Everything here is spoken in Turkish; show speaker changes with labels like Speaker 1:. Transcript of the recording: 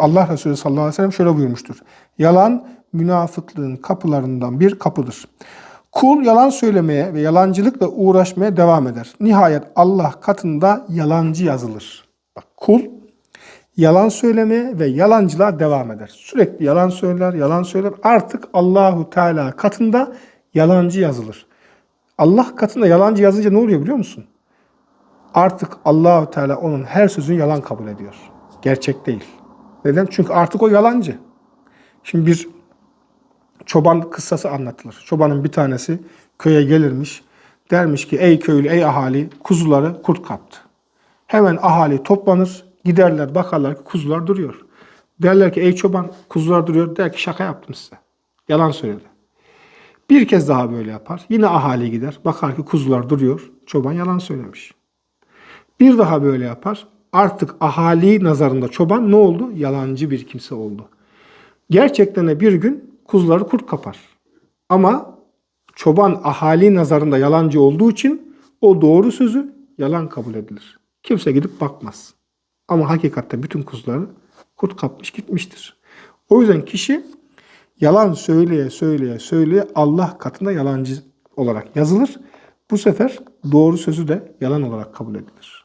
Speaker 1: Allah Resulü sallallahu aleyhi ve sellem şöyle buyurmuştur. Yalan münafıklığın kapılarından bir kapıdır. Kul yalan söylemeye ve yalancılıkla uğraşmaya devam eder. Nihayet Allah katında yalancı yazılır. Bak kul yalan söylemeye ve yalancılığa devam eder. Sürekli yalan söyler, yalan söyler. Artık Allahu Teala katında yalancı yazılır. Allah katında yalancı yazınca ne oluyor biliyor musun? Artık Allahu Teala onun her sözünü yalan kabul ediyor. Gerçek değil. Neden? Çünkü artık o yalancı. Şimdi bir çoban kıssası anlatılır. Çobanın bir tanesi köye gelirmiş. Dermiş ki ey köylü, ey ahali kuzuları kurt kaptı. Hemen ahali toplanır, giderler bakarlar ki kuzular duruyor. Derler ki ey çoban kuzular duruyor. Der ki şaka yaptım size. Yalan söyledi. Bir kez daha böyle yapar. Yine ahali gider. Bakar ki kuzular duruyor. Çoban yalan söylemiş. Bir daha böyle yapar. Artık ahali nazarında çoban ne oldu? Yalancı bir kimse oldu. Gerçekten de bir gün kuzuları kurt kapar. Ama çoban ahali nazarında yalancı olduğu için o doğru sözü yalan kabul edilir. Kimse gidip bakmaz. Ama hakikatte bütün kuzuları kurt kapmış gitmiştir. O yüzden kişi yalan söyleye söyleye söyleye Allah katında yalancı olarak yazılır. Bu sefer doğru sözü de yalan olarak kabul edilir.